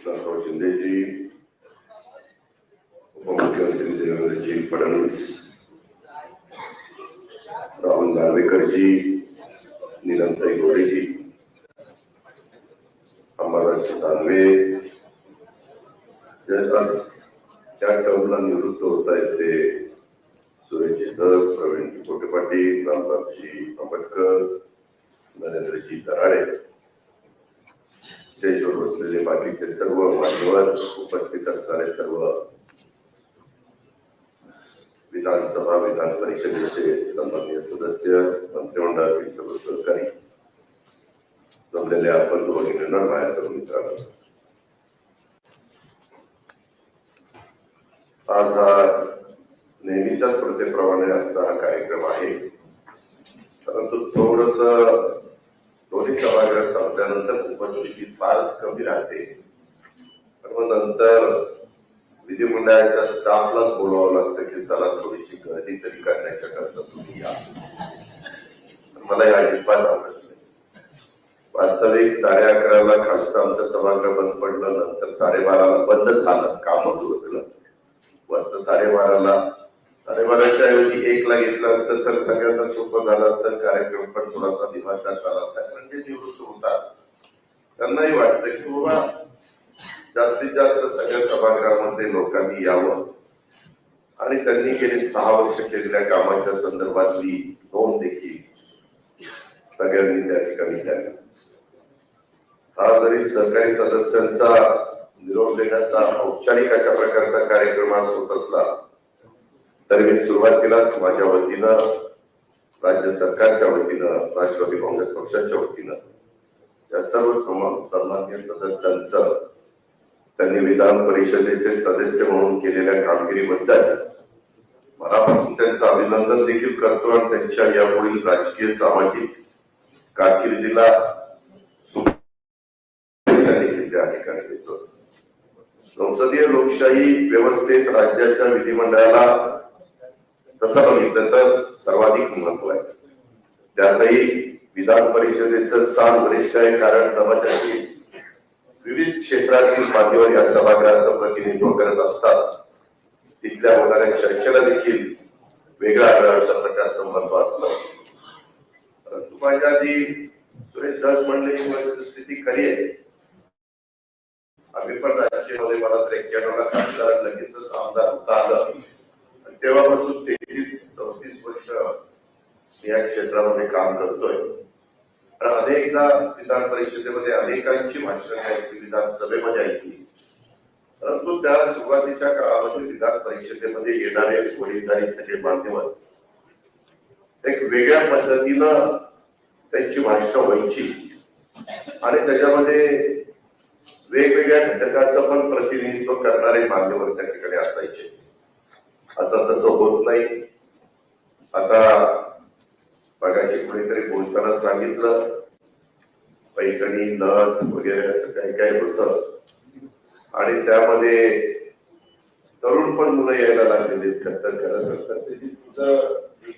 एकनाथराव शिंदेजी उपमुख्यमंत्री देवेंद्रजी फडणवीस राहुल नार्वेकरजी नीलमताई गोरेजी अंबादास दानवे जे त्या टर्मला निवृत्त होत आहेत ते सुरेश धस प्रवीण कोटे पाटील रामदासजी आंबेडकर नरेंद्रजी दराडे स्टेजवर बसलेले बाकीचे सर्व मान्यवर उपस्थित असणारे सर्व विधानसभा विधान परिषदेचे सन्माननीय सदस्य मंत्रिमंडळातील सर्व सहकारी जमलेल्या बंधू भगिनींना बाहेर करून मित्रांनो आज हा नेहमीच्याच प्रथेप्रमाणे आजचा हा कार्यक्रम आहे. परंतु थोडस दोन्ही सभागृह संपल्यानंतर उपस्थिती फारच कमी राहते. पण मग नंतर विधिमंडळाच्या स्टाफलाच बोलावं लागतं की चला थोडीशी गर्दी तरी करण्याच्या करता तुम्ही या. मला या अजिबात आवडत नाही. वास्तविक साडे अकराला खालचं आमचं सभागृह बंद पडलं नंतर साडेबाराला बंद झालं काम उरकलं वरचं साडेबाराला साडेबाराच्या ऐवजी एकला घेतलं असतं तर सगळ्यांना सोपं झालं असतं. कार्यक्रम पण थोडासा दिमागात झाला असता. कारण जे निवृत्त होतात. त्यांनाही वाटतं की बाबा जास्तीत जास्त सगळ्या सभागृहामध्ये लोकांनी यावं. आणि त्यांनी गेली सहा वर्ष केलेल्या कामाच्या संदर्भातली नोंद देखील सगळ्यांनी त्या ठिकाणी द्यावी हा जरी सहकारी सदस्यांचा निरोप देण्याचा औपचारिक अशा प्रकारचा कार्यक्रम आज होत असला तरी मी सुरुवात केलाच माझ्या वतीनं राज्य सरकारच्या वतीनं राष्ट्रवादी काँग्रेस पक्षाच्या वतीनं. या सर्व सम- सन्माननीय सदस्यांचं त्यांनी विधान परिषदेचे सदस्य म्हणून केलेल्या कामगिरीबद्दल मनापासून त्यांचं अभिनंदन देखील करतो आणि त्यांच्या यापुढील राजकीय सामाजिक कारकिर्दीला देतो संसदीय लोकशाही व्यवस्थेत राज्याच्या विधिमंडळाला तसं बघितलं तर सर्वाधिक महत्त्व आहे. त्यातही विधान परिषदेचं स्थान वरिष्ठ आहे कारण समाजाची विविध क्षेत्रातील मान्यवर या सभागृहाचं प्रतिनिधित्व करत असतात. तिथल्या होणाऱ्या चर्चेला देखील वेगळ्या अशा प्रकारचं महत्त्व असतं. परंतु माझ्या आधी सुरेश दास म्हणले स्थिती परिस्थिती खरी आहे. आम्ही पण राज्यामध्ये मला तर एक्क्याण्णवला खासदार लगेचच आमदार होता आलं. तेव्हापासून तेहतीस चौतीस वर्ष मी या क्षेत्रामध्ये काम करतोय. अनेकदा विधान परिषदेमध्ये अनेकांची भाषणं ऐकली विधानसभेमध्ये ऐकली परंतु त्या सुरुवातीच्या काळामध्ये विधान परिषदेमध्ये येणारे वडीलधारी सगळे माध्यम एक वेगळ्या पद्धतीनं त्यांची भाषणं व्हायची. आणि त्याच्यामध्ये वेगवेगळ्या घटकाचं पण प्रतिनिधित्व करणारे मान्यवर त्या ठिकाणी असायचे. आता तसं होत नाही. आता बघायची कुणीतरी बोलताना सांगितलं. पैठणी नथ वगैरे असं काही काही होत. आणि त्यामध्ये तरुण पण मुलं यायला लागलेली आहेत, खतर करत असतात तुझं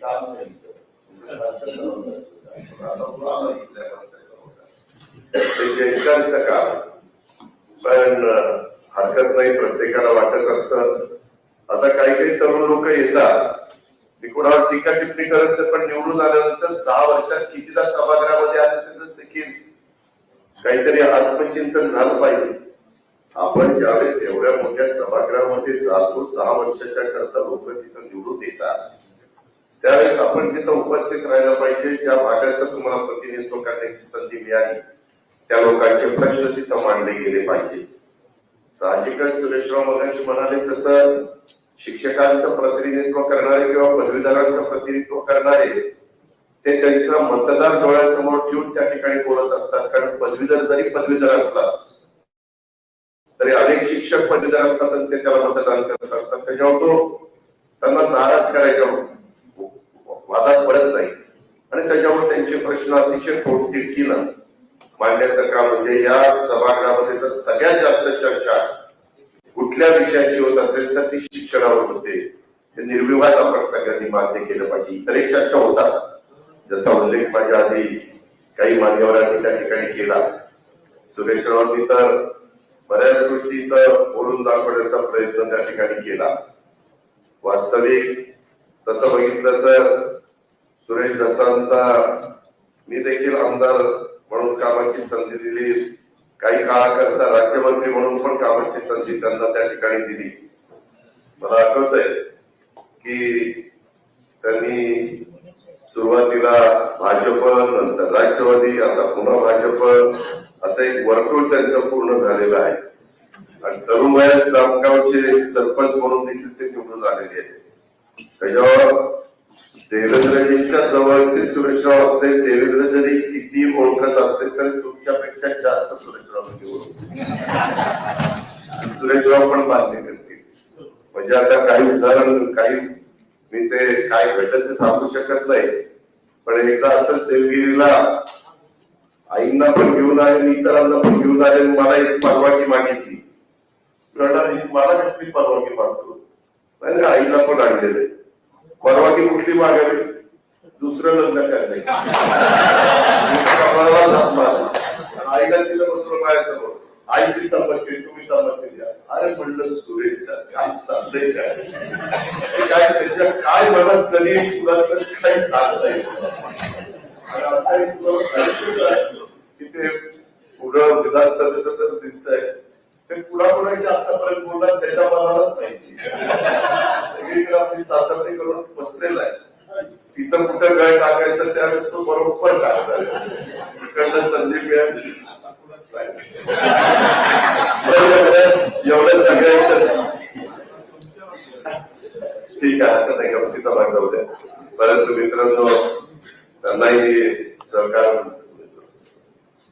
काम ज्येष्ठांचं काम. पण हरकत नाही प्रत्येकाला वाटत असत. आता काही काही तरुण लोक येतात. मी कोणावर टीका टिप्पणी करत नाही, पण निवडून आल्यानंतर सहा वर्षात कितीदा सभागृहामध्ये आले देखील काहीतरी आत्मचिंतन झालं पाहिजे. आपण ज्यावेळेस एवढ्या मोठ्या सभागृहामध्ये जातो सहा वर्षाच्या करता लोक तिथं निवडून येतात. त्यावेळेस आपण तिथं उपस्थित राहायला पाहिजे. ज्या भागाचं तुम्हाला प्रतिनिधित्व करण्याची संधी मिळाली त्या लोकांचे प्रश्न तिथं मांडले गेले पाहिजे. साहजिकच सुरेशराव मगाशी म्हणाले तसं शिक्षकांचं प्रतिनिधित्व करणारे किंवा पदवीधरांचं प्रतिनिधित्व करणारे ते त्यांचा मतदार डोळ्यासमोर ठेवून त्या ठिकाणी बोलत असतात. कारण पदवीधर जरी पदवीधर असला तरी अनेक शिक्षक पदवीधर असतात आणि ते त्याला मतदान करत असतात. त्याच्यावर तो त्यांना नाराज करायच्या वादात पडत नाही. आणि त्याच्यावर त्यांचे प्रश्न अतिशय पोटतिडकीनं मांडण्याचं काम म्हणजे या सभागृहामध्ये जर सगळ्यात जास्त चर्चा कुठल्या विषयाची होत असेल तर ती शिक्षणावर होते. ते निर्विवाद आपण सगळ्यांनी मान्य केलं पाहिजे. इतरही चर्चा होतात. ज्याचा उल्लेख माझ्या आधी काही मान्यवरांनी त्या ठिकाणी केला. सुरेश रावांनी तर बऱ्याच गोष्टी तर बोलून दाखवण्याचा प्रयत्न त्या ठिकाणी केला. वास्तविक तसं बघितलं तर सुरेश दसांना मी देखील आमदार म्हणून कामाची संधी दिली. काही काळाकरता राज्यमंत्री म्हणून पण कामाची संधी त्यांना त्या ठिकाणी दिली. मला आठवत आहे की त्यांनी सुरुवातीला भाजप नंतर राष्ट्रवादी आता पुन्हा भाजप असं एक वर्तुळ त्यांचं पूर्ण झालेलं आहे. आणि तरुण वयात जामगावचे सरपंच म्हणून देखील ते निवडून आलेले आहेत. त्याच्यावर देवेंद्रजींच्या जवळचे सुरेशराव असले देवेंद्र जरी किती ओळखत असले तरी तुमच्यापेक्षा जास्त सुरेशराव सुरेशराव पण मान्य करतील म्हणजे आता काही उदाहरण काही मी ते काय घडलं ते सांगू शकत नाही पण एकदा असं देवगिरीला आईंना पण घेऊन आले मी इतरांना पण घेऊन आले आणि मला एक परवानगी मागितली मला कसली परवानगी मागतो आईला पण आणलेले परवा ती कुठली मागावी? दुसरं लग्न करणे. कपाळाला हात आईला तिला बसून बसवलं माझ्यासमोर आईची संमती तुम्ही संमती द्या. अरे म्हणलं सुरेश काय चाललंय काय काय त्याच्या काय मनात कधी कुणाचं काही सांगता येत नाही. आहे की ते पुढं विधानसभेचं तर दिसतंय. ते कुणाकुणाची आतापर्यंत बोलणार त्याच्या मनालाच माहिती सगळीकडे आपली चाचपणी करून बसलेला आहे. तिथं कुठं गळ टाकायचं त्यावेळेस तो बरोबर टाकणार इकडनं संधी मिळाली एवढं सगळ्यांचं. ठीक आहे आता नाही गमतीचा भाग जाऊ द्या. परंतु मित्रांनो त्यांनाही सरकार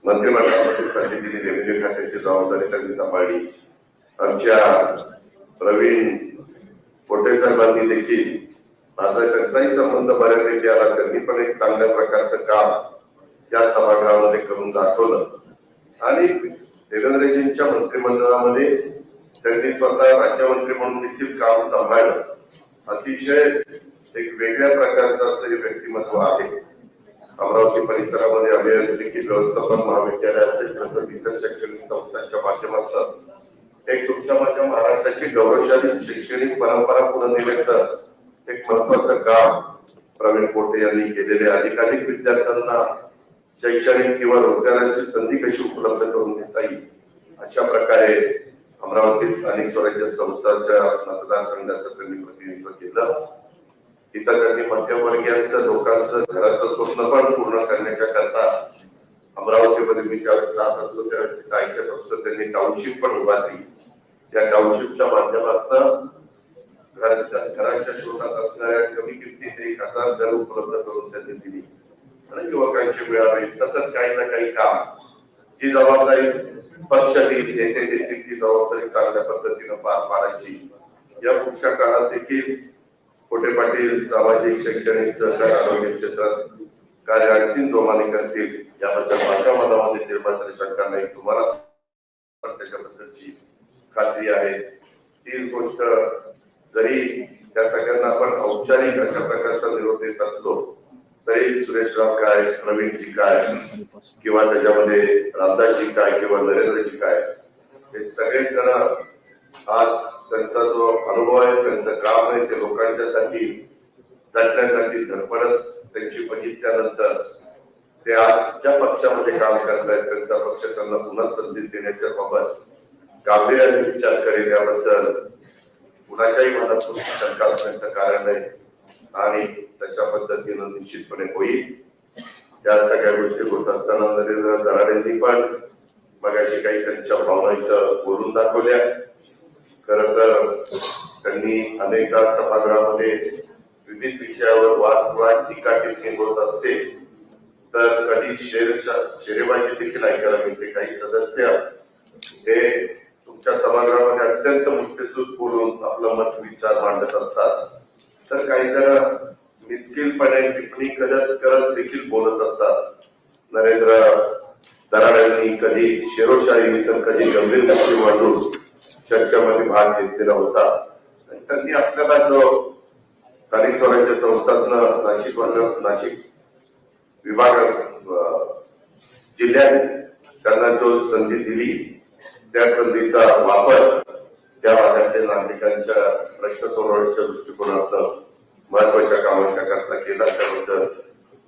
मंत्रिमंडळामध्ये संधी दिली रेव्हेन्यू खात्याची जबाबदारी त्यांनी सांभाळली. आमच्या प्रवीण कोटे साहेबांनी देखील माझा त्यांचाही संबंध बऱ्यापैकी आला त्यांनी पण एक चांगल्या प्रकारचं काम या सभागृहामध्ये करून दाखवलं. आणि देवेंद्रजींच्या मंत्रिमंडळामध्ये त्यांनी स्वतः राज्यमंत्री म्हणून देखील काम सांभाळलं. अतिशय एक वेगळ्या प्रकारचं असं हे व्यक्तिमत्व आहे. अमरावती परिसरामध्ये अभियांत्रिकी व्यवस्थापन महाविद्यालयाचे तसंच इतर शैक्षणिक संस्थांच्या माध्यमातून एक तुमच्या माझ्या महाराष्ट्राची गौरवशाली शैक्षणिक परंपरा पुढे नेण्याचं एक महत्वाचं काम प्रवीण पोटे यांनी केलेले अधिकाधिक विद्यार्थ्यांना शैक्षणिक किंवा रोजगाराची संधी कशी उपलब्ध करून देता येईल अशा प्रकारे अमरावती स्थानिक स्वराज्य संस्थांच्या मतदारसंघाचं त्यांनी प्रतिनिधित्व केलं. तिथं त्यांनी मध्यमवर्गीयांचं लोकांचं घराचं स्वप्न पण पूर्ण करण्याच्या करता अमरावतीमध्ये मी ज्यावेळेस जात असतो त्यावेळेस तिथं ऐकत असतो त्यांनी टाउनशिप पण उभारली. त्या टाउनशिपच्या माध्यमातून घरांच्या शोधात असणाऱ्या कमी किमतीत एक हजार घर उपलब्ध करून त्यांनी दिली. आणि युवकांची मिळावी सतत काही ना काही काम ही जबाबदारी पक्ष देईल नेते देखील ती जबाबदारी चांगल्या पद्धतीनं पार पाडायची. या पुढच्या काळात देखील खोटे पाटील सामाजिक शैक्षणिक सहकार आरोग्य क्षेत्रात कार्य आणखी जोमाने करतील याबद्दल माझ्या मनामध्ये निर्माण शंका नाही तुम्हाला त्याच्याबद्दलची खात्री आहे. ती गोष्ट जरी त्या सगळ्यांना आपण औपचारिक अशा प्रकारचा निरोप देत असलो तरी सुरेशराव काय प्रवीणजी काय किंवा त्याच्यामध्ये रामदासजी काय किंवा नरेंद्रजी काय हे सगळे जण आज त्यांचा जो अनुभव आहे त्यांचं काम आहे ते लोकांच्यासाठी जगण्यासाठी धडपडत त्यांची बघितल्यानंतर ते आज ज्या पक्षामध्ये काम करतायत त्यांचा पक्ष त्यांना पुन्हा संधी देण्याच्या बाबत गांभीर्याने विचार करेल याबद्दल कुणाच्याही मनातून शंका असण्याचं कारण नाही. आणि त्याच्या पद्धतीनं निश्चितपणे होईल. या सगळ्या गोष्टी होत असताना नरेंद्र दराडेंनी पण मगाशी काही त्यांच्या भावना इथं बोलून दाखवल्या. खर तर त्यांनी अनेकदा सभागृहामध्ये विविध विषयावर वाद टीका टिप्पणी होत असते. तर कधी शेरेबाजी देखील ऐकायला मिळते. काही सदस्य हे तुमच्या सभागृहामध्ये अत्यंत मुख्यसूद बोलून आपलं मत विचार मांडत असतात. तर काही जरा मिस्किलपणे टिप्पणी करत करत देखील बोलत असतात. नरेंद्र दराडांनी कधी शेरोशाही तर कधी गंभीर गोष्टी मांडून चर्चेमध्ये भाग घेतलेला होता. आणि त्यांनी आपल्याला जो स्थानिक स्वराज्य संस्थातनं नाशिक नाशिक विभाग जिल्ह्यात त्यांना जो संधी दिली त्या संधीचा वापर त्या भागातील नागरिकांच्या प्रश्न सोडवण्याच्या दृष्टिकोनातून महत्त्वाच्या कामांच्या करता केला. त्याबद्दल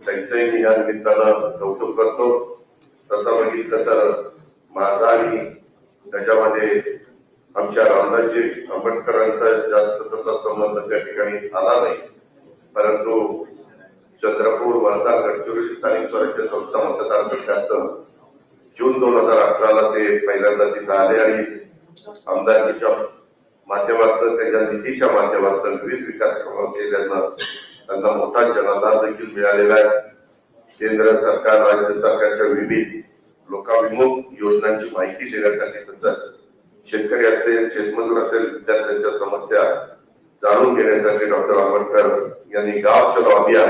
त्यांचंही मी या निमित्तानं कौतुक करतो. तसं बघितलं तर माझा आणि त्याच्यामध्ये आमच्या रामदासजी आंबेडकरांचा जास्त तसा संबंध त्या ठिकाणी आला नाही. परंतु चंद्रपूर वर्धा गडचिरोली स्थानिक स्वराज्य संस्था मतदारसंघात जून दोन हजार अठराला ते पहिल्यांदा तिथं आले आणि आमदारकीच्या माध्यमातून त्यांच्या निधीच्या माध्यमातून विविध विकास कामं केल्यानं त्यांना मोठा जनाधार देखील मिळालेला आहे. केंद्र सरकार राज्य सरकारच्या विविध लोकाभिमुख योजनांची माहिती देण्यासाठी तसंच शेतकरी असेल शेतमजूर असेल विद्यार्थ्यांच्या समस्या जाणून घेण्यासाठी डॉक्टर आंबेडकर यांनी गाव चलो अभियान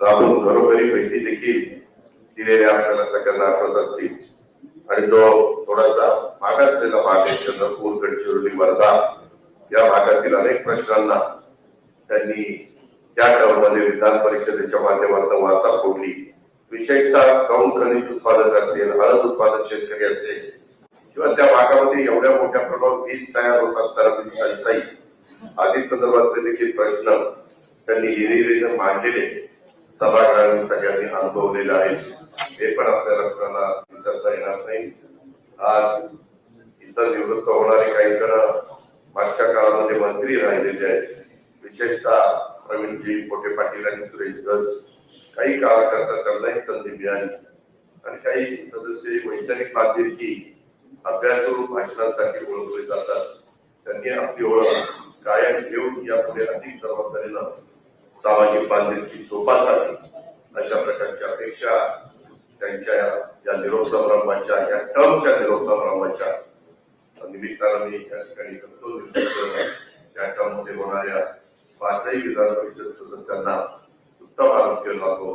राबवून घरोघरी भेटी देखील दिलेल्या आपल्याला सगळ्यांना आठवत असतील. आणि जो थोडासा मागासलेला भाग आहे चंद्रपूर गडचिरोली वर्धा या भागातील अनेक प्रश्नांना त्यांनी त्या टर्ममध्ये विधान परिषदेच्या माध्यमातून वाचा फोडली. विशेषतः गौण खनिज उत्पादक असेल हळद उत्पादक शेतकरी असेल किंवा त्या भागामध्ये एवढ्या मोठ्या प्रमाणात वीज तयार होत असताना वीज टंचाई आदी संदर्भातले देखील प्रश्न त्यांनी हिरिहिरीनं मांडलेले सभागृहांनी सगळ्यांनी अनुभवलेले आहेत. हे पण आपल्याला कोणाला विसरता येणार नाही. आज इतर निवृत्त होणारे काही जण मागच्या काळामध्ये मंत्री राहिलेले आहेत. विशेषतः प्रवीणजी पोटे पाटील आणि सुरेश गज काही काळाकरता त्यांनाही संधी मिळाली. आणि काही सदस्य वैचारिक बांधिलकी अभ्यासरूप भाषणांसाठी ओळखले जातात. त्यांनी आपली ओळख कायम ठेवून यापुढे अधिक जबाबदारीनं सामाजिक बांधिलकी जोपासावी अशा प्रकारची अपेक्षा त्यांच्या या निरोप संभ्रमाच्या या टर्मच्या निरोप संभ्रमाच्या निमित्तानं मी या ठिकाणी करतो या टर्ममध्ये होणाऱ्या पाचही विधान परिषद सदस्यांना उत्तम आरोग्य लाभो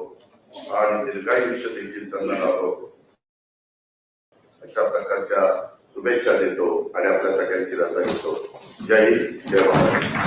आणि दीर्घायुष्य देखील त्यांना लाभो. अशा प्रकारच्या शुभेच्छा देतो आणि आपल्या सगळ्यांची रजा घेतो जय हिंद जय महाराष्ट्र